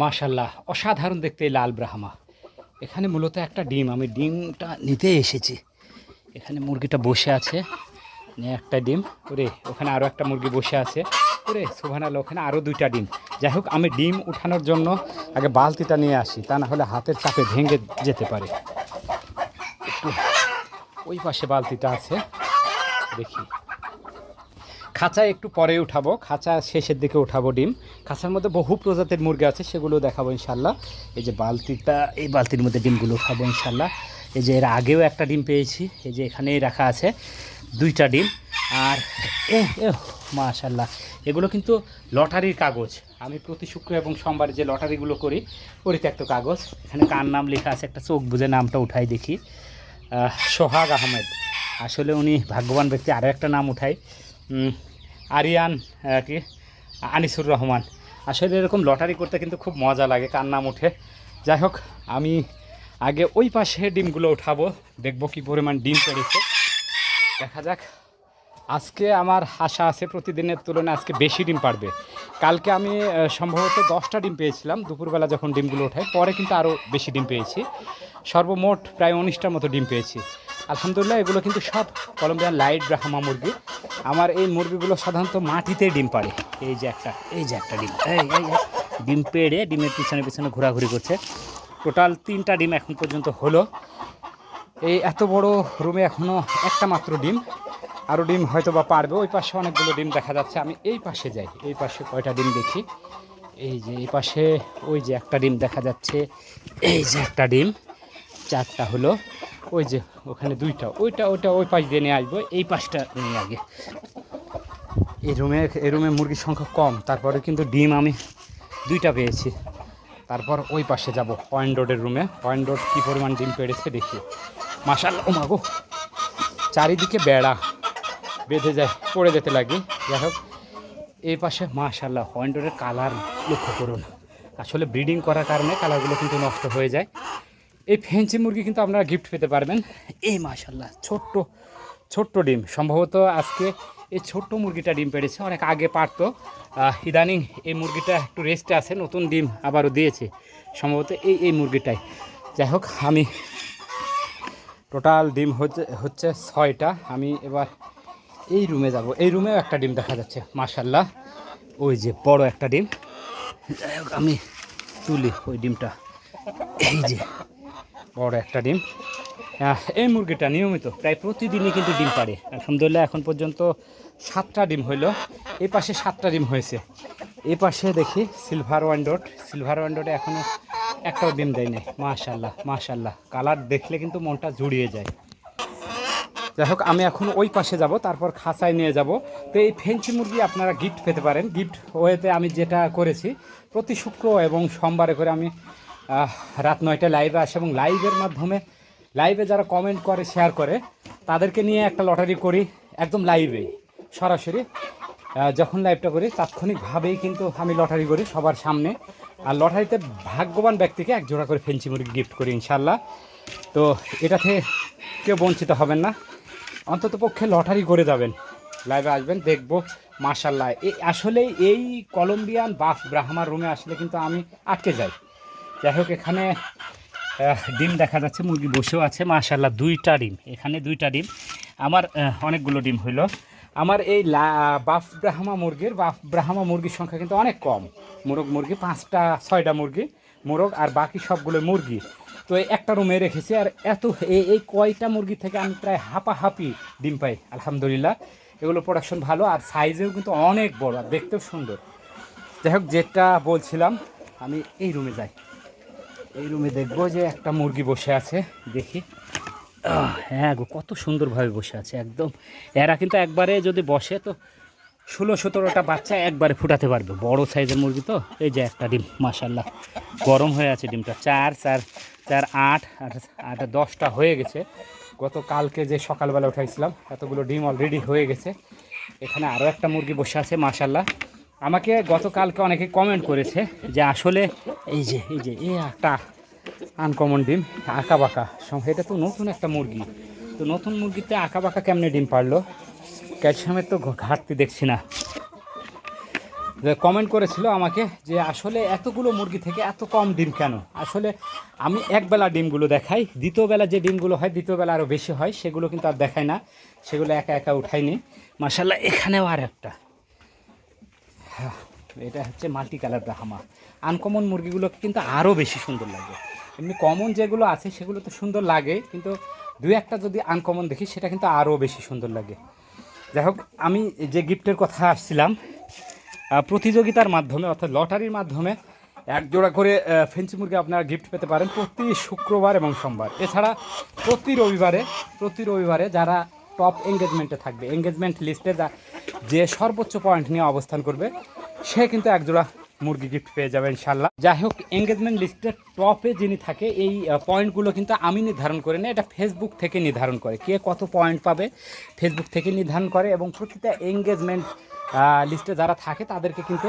মাশাল্লাহ, অসাধারণ দেখতে এই লাল ব্রাহ্মা। এখানে মূলত একটা ডিম, আমি ডিমটা নিতে এসেছি। এখানে মুরগিটা বসে আছে একটা ডিম। ওরে, ওখানে আরও একটা মুরগি বসে আছে। ওরে সুভানাল ওখানে আরও দুইটা ডিম। যাই হোক, আমি ডিম উঠানোর জন্য আগে বালতিটা নিয়ে আসি, তা না হলে হাতের চাপে ভেঙে যেতে পারে। ওই পাশে বালতিটা আছে, দেখি। খাঁচায় একটু পরে উঠাবো খাঁচা শেষের দিকে উঠাবো ডিম। খাঁচার মধ্যে বহু প্রজাতির মুরগি আছে সেগুলো দেখাবো ইনশাল্লাহ এই যে বালতিটা এই বালতির মধ্যে ডিমগুলো উঠাবো ইনশাল্লাহ এই যে এর আগেও একটা ডিম পেয়েছি এই যে এখানেই রাখা আছে দুইটা ডিম। আর এ মাশাল্লাহ এগুলো কিন্তু লটারির কাগজ। আমি প্রতি শুক্র এবং সোমবার যে লটারিগুলো করি পরিত্যক্ত কাগজ। এখানে কার নাম লেখা আছে একটা চোখ বুঝে নামটা উঠাই দেখি। সোহাগ আহমেদ আসলে উনি ভাগ্যবান ব্যক্তি আরও একটা নাম উম, আরিয়ান কি? আনিসুর রহমান। আসলে এরকম লটারি করতে কিন্তু খুব মজা লাগে, কার নাম উঠে যাই হোক, আমি আগে ওই পাশে ডিমগুলো উঠাবো, দেখব কি পরিমাণ ডিম পেরেছে দেখা যাক, আজকে আমার আশা আছে প্রতিদিনের তুলনায় আজকে বেশি ডিম পারবে। কালকে আমি সম্ভবত দশটা ডিম পেয়েছিলাম, দুপুরবেলা যখন ডিমগুলো ওঠাই পরে কিন্তু আরও বেশি ডিম পেয়েছি। সর্বমোট প্রায় উনিশটার মতো ডিম পেয়েছি। আলহামদুলিল্লাহ, এগুলো কিন্তু সব কলম্বিয়ান লাইট ব্রাহ্মা মুরগি। আমার এই মুরগিগুলো সাধারণত মাটিতে ডিম পাড়ে। এই যে একটা, এই যে একটা ডিম, এই ডিম পেড়ে ডিমের পিছনে পিছনে ঘোরাঘুরি করছে। টোটাল তিনটা ডিম এখন পর্যন্ত হলো। এই এত বড় রুমে এখনও একটা মাত্র ডিম। আরও ডিম হয়তো বা পারবে। ওই পাশে অনেকগুলো ডিম দেখা যাচ্ছে। আমি এই পাশে যাই, এই পাশে কয়টা ডিম দেখি। এই যে, এই পাশে ওই যে একটা ডিম দেখা যাচ্ছে। এই যে একটা ডিম, চারটা হলো। ওই যে ওখানে দুইটা, ওইটা ওইটা ওই পাশ দিয়ে নিয়ে আসব, এই পাশটা নিয়ে আগে। এই রুমে এই রুমে মুরগির সংখ্যা কম, তারপরে কিন্তু ডিম আমি দুইটা পেয়েছি। তারপর ওই পাশে যাব পয়েন্ট রোডের রুমে। পয়েন্ট রোড কী পরিমাণ ডিম পেড়েছে দেখি। মাসাল ও মাগো চারিদিকে বেড়া, বেঁধে যায়, পড়ে যেতে লাগে। যাই হোক, এই পাশে মাশাল্লাহ পয়েন্ট রোডের কালার লক্ষ্য করুন। আসলে ব্রিডিং করার কারণে কালারগুলো কিন্তু নষ্ট হয়ে যায়। এই ফেঞ্চি মুরগি কিন্তু আপনারা গিফট পেতে পারবেন। এই মাশাল্লাহ ছোট্ট ছোট্ট ডিম। সম্ভবত আজকে এই ছোট্ট মুরগিটা ডিম পেড়েছে, অনেক আগে পারতো। ইদানিং এই মুরগিটা একটু রেস্টে আছে, নতুন ডিম আবারও দিয়েছে। সম্ভবত এই এই মুরগিটাই। যাই হোক, আমি টোটাল ডিম হচ্ছে হচ্ছে ছয়টা। আমি এবার এই রুমে যাব। এই রুমেও একটা ডিম দেখা যাচ্ছে মাশাল্লাহ ওই যে বড় একটা ডিম। যাই হোক, আমি তুলি ওই ডিমটা। এই যে। বড় একটা ডিম। এই মুরগিটা নিয়মিত, প্রায় প্রতিদিনই কিন্তু ডিম পারে আলহামদুলিল্লাহ, এখন পর্যন্ত সাতটা ডিম হইল। এই পাশে সাতটা ডিম হয়েছে। এই পাশে দেখি সিলভার ওয়ান্ডোট সিলভার ওয়ান্ডোটে এখনও একটাও ডিম দেয় নাই। মাশাল্লাহ মাশাল্লাহ কালার দেখলে কিন্তু মনটা জুড়িয়ে যায়। যাই হোক, আমি এখন ওই পাশে যাব, তারপর খাঁচায় নিয়ে যাব। তো এই ফেন্সি মুরগি আপনারা গিফট পেতে পারেন। গিফট ওয়েতে আমি যেটা করেছি, প্রতি শুক্র এবং সোমবারে করে আমি রাত নয়টায় লাইভে আসে এবং লাইভের মাধ্যমে লাইভে যারা কমেন্ট করে শেয়ার করে, তাদেরকে নিয়ে একটা লটারি করি, একদম লাইভে সরাসরি। যখন লাইভটা করি, তাৎক্ষণিকভাবেই কিন্তু আমি লটারি করি সবার সামনে। আর লটারিতে ভাগ্যবান ব্যক্তিকে এক জোড়া করে ফেন্সি মুরগি গিফট করি ইনশাল্লাহ তো এটাতে কেউ বঞ্চিত হবেন না। অন্তত পক্ষে লটারি করে যাবেন। লাইভে আসবেন, দেখব মার্শাল্লাহ এই আসলে এই কলম্বিয়ান বাফ ব্রাহ্মার রুমে আসলে কিন্তু আমি আটকে যাই। যাই হোক, এখানে ডিম দেখা যাচ্ছে, মুরগি বসেও আছে মার্শাল্লাহ দুইটা ডিম, এখানে দুইটা ডিম। আমার অনেকগুলো ডিম হইল। আমার এই বাফ ব্রাহ্মা মুরগির, বাফ ব্রাহ্মা মুরগির সংখ্যা কিন্তু অনেক কম। মোরগ মুরগি, পাঁচটা, ছয়টা মুরগি, মোরগ আর বাকি সবগুলো মুরগি। তো একটা রুমে রেখেছি, আর এত, এই কয়টা মুরগি থেকে আমি প্রায় হাঁপাহাঁপি ডিম পাই, আলহামদুলিল্লাহ। এগুলো প্রোডাকশন ভালো, আর সাইজেও কিন্তু অনেক বড়, আর দেখতেও সুন্দর। যাই হোক, যেটা বলছিলাম, আমি এই রুমে যাই। এই রুমে দেখব যে একটা মুরগি বসে আছে, দেখি। হ্যাঁ গো, কত সুন্দরভাবে বসে আছে, একদম। এরা কিন্তু একবারে যদি বসে তো ষোলো, সতেরোটা বাচ্চা একবারে ফুটাতে পারবে। বড় সাইজের মুরগি তো, এই যে একটা ডিম মাসাল্লাহ গরম হয়ে আছে ডিমটা। চার চার চার, আট আট, দশটা হয়ে গেছে। গত কালকে যে সকালবেলা উঠাইছিলাম, এতগুলো ডিম অলরেডি হয়ে গেছে। এখানে আরও একটা মুরগি বসে আছে মাসাল্লাহ আমাকে গতকালকে অনেকে কমেন্ট করেছে যে আসলে এই যে এই যে, এই একটা আনকমন ডিম আঁকা বাঁকা এটা তো নতুন একটা মুরগি। তো নতুন মুরগিতে আঁকা বাঁকা কেমনে ডিম পারল? ক্যালসিয়ামের তো ঘাটতি দেখছি না। কমেন্ট করেছিল আমাকে যে আসলে এতগুলো মুরগি থেকে এত কম ডিম কেন? আসলে আমি একবেলা ডিমগুলো দেখাই দ্বিতীয় বেলা যে ডিমগুলো হয় দ্বিতীয় বেলা আরও বেশি হয়, সেগুলো কিন্তু আর দেখায় না। সেগুলো একা একা উঠাইনি। মাসাল্লাহ এখানেও আর একটা। হ্যাঁ, এটা হচ্ছে মাল্টি কালার ব্রাহ্মা আনকমন মুরগিগুলো কিন্তু আরও বেশি সুন্দর লাগে। এমনি কমন যেগুলো আছে সেগুলো তো সুন্দর লাগে কিন্তু দু একটা যদি আনকমন দেখি সেটা কিন্তু আরও বেশি সুন্দর লাগে। যাই হোক আমি যে গিফটের কথা আসছিলাম প্রতিযোগিতার মাধ্যমে অর্থাৎ লটারির মাধ্যমে এক জোড়া করে ফেন্সি মুরগি আপনারা গিফট পেতে পারেন প্রতি শুক্রবার এবং সোমবার। এছাড়া প্রতি রবিবারে প্রতি রবিবারে যারা টপ এঙ্গেজমেন্টে থাকবে। এঙ্গেজমেন্ট লিস্টে যা, যে সর্বোচ্চ পয়েন্ট নিয়ে অবস্থান করবে, সে কিন্তু একজোড়া মুরগি গিফট পেয়ে যাবে ইনশাল্লাহ যাই হোক এঙ্গেজমেন্ট লিস্টের টপে যিনি থাকে, এই পয়েন্টগুলো কিন্তু আমি নির্ধারণ করে না এটা ফেসবুক থেকে নির্ধারণ করে। কে কত পয়েন্ট পাবে ফেসবুক থেকে নির্ধারণ করে এবং প্রতিটা এঙ্গেজমেন্ট লিস্টে যারা থাকে, তাদেরকে কিন্তু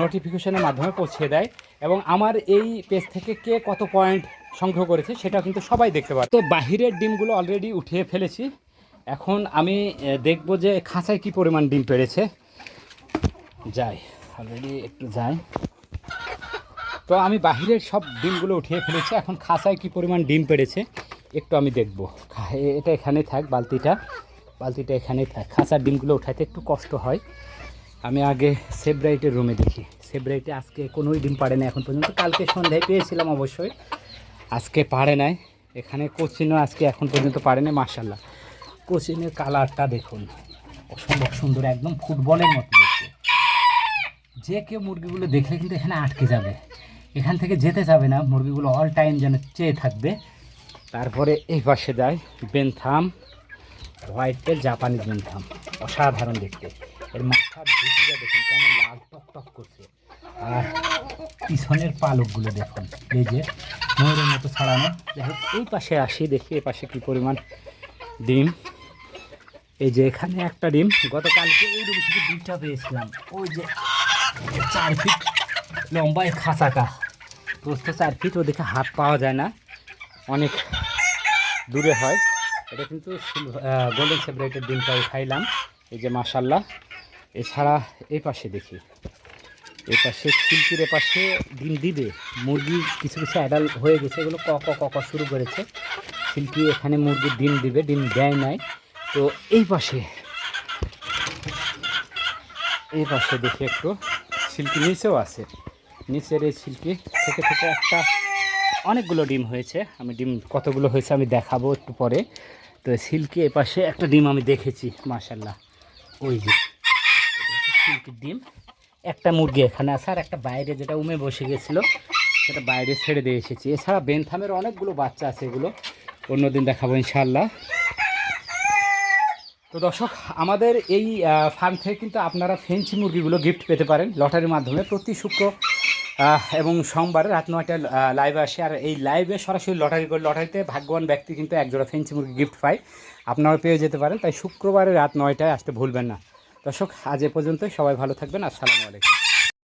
নোটিফিকেশনের মাধ্যমে পৌঁছে দেয় এবং আমার এই পেজ থেকে কে কত পয়েন্ট সংগ্রহ করেছে সেটা কিন্তু সবাই দেখতে পারে। তো বাহিরের ডিমগুলো অলরেডি উঠিয়ে ফেলেছি। এখন আমি দেখব যে খাঁচায় কি পরিমাণ ডিম পেড়েছে। যাই অলরেডি একটু যাই। তো আমি বাহিরের সব ডিমগুলো উঠিয়ে ফেলেছি, এখন খাঁচায় কি পরিমাণ ডিম পেড়েছে একটু আমি দেখব। এটা এখানেই থাক, বালতিটা। বালতিটা এখানেই থাক। খাঁচার ডিমগুলো উঠাইতে একটু কষ্ট হয়। আমি আগে সেব্রাইটের রুমে দেখি। সেব্রাইটে আজকে কোনোই ডিম পাড়ে না এখন পর্যন্ত। কালকে সন্ধ্যায় পেয়েছিলাম অবশ্যই। আজকে পারে নাই। এখানে কোচিনও আজকে এখন পর্যন্ত পারে নাই মার্শাল্লাহ কোচিনের কালারটা দেখুন। অসম্ভব সুন্দর, একদম ফুটবলের মতো দেখতে। যে কেউ মুরগিগুলো দেখলে কিন্তু এখানে আটকে যাবে। এখান থেকে যেতে যাবে না, মুরগিগুলো অল টাইম যেন চেয়ে থাকবে। তারপরে এই পাশে যায় বেনথাম হোয়াইটের জাপানিজ বেনথাম। অসাধারণ দেখতে। এর মাথার ঢুকিটা দেখুন, কেমন লাল টক টক করছে। আর পিছনের পালকগুলো দেখুন, এই যে ময়ূরের মতো ছাড়ানো। যাই এই পাশে আসি, দেখি এই পাশে কী পরিমাণ ডিম। এই যে এখানে একটা ডিম। গতকালকে এই ডিম থেকে ডিমটা পেয়েছিলাম। ওই যে চার ফিট লম্বা এই খাঁচাটা। প্রস্থ চার ফিট, ওদিকে হাত পাওয়া যায় না। অনেক দূরে হয়। এটা কিন্তু গোল্ডেন সেপারেটের ডিমটা উঠাইলাম এই যে মাসাল্লাহ এছাড়া এই পাশে দেখি। এই পাশে সিল্কির পাশে ডিম দিবে। মুরগি কিছু কিছু অ্যাডাল হয়ে গেছে। এগুলো ক ক ক শুরু করেছে। শিল্পী এখানে মুরগির ডিম দিবে। ডিম দেয় নাই। তো এই পাশে। এই পাশে দেখি একটু সিল্কি নিচেও আছে। নিচের এই সিল্কি থেকে থেকে একটা অনেকগুলো ডিম হয়েছে। আমি ডিম কতগুলো হয়েছে আমি দেখাবো একটু পরে। তো সিল্কি এ পাশে একটা ডিম আমি দেখেছি মাশাল্লাহ ওই যে সিল্কির ডিম। একটা মুরগি এখানে আছে, আর একটা বাইরে যেটা উমে বসে গেছিল, সেটা বাইরে ছেড়ে দিয়ে এসেছি। এছাড়া বেনথামের অনেকগুলো বাচ্চা আছে এগুলো। অন্যদিন দেখাবো ইনশাল্লাহ তো দর্শক, আমাদের এই ফার্ম থেকে কিন্তু আপনারা ফেন্সি মুরগিগুলো গিফট পেতে পারেন লটারির মাধ্যমে। প্রতি শুক্র এবং সোমবার রাত নয়টায় লাইভে আসে। আর এই লাইভে সরাসরি লটারি করে লটারিতে ভাগ্যবান ব্যক্তি কিন্তু একজোড়া ফেন্সি মুরগি গিফট পায়। আপনারা পেয়ে যেতে পারেন। তাই শুক্রবারে রাত নয়টায় আসতে ভুলবেন না। দর্শক, আজ এ পর্যন্তই। সবাই ভালো থাকবেন। আসসালামু আলাইকুম।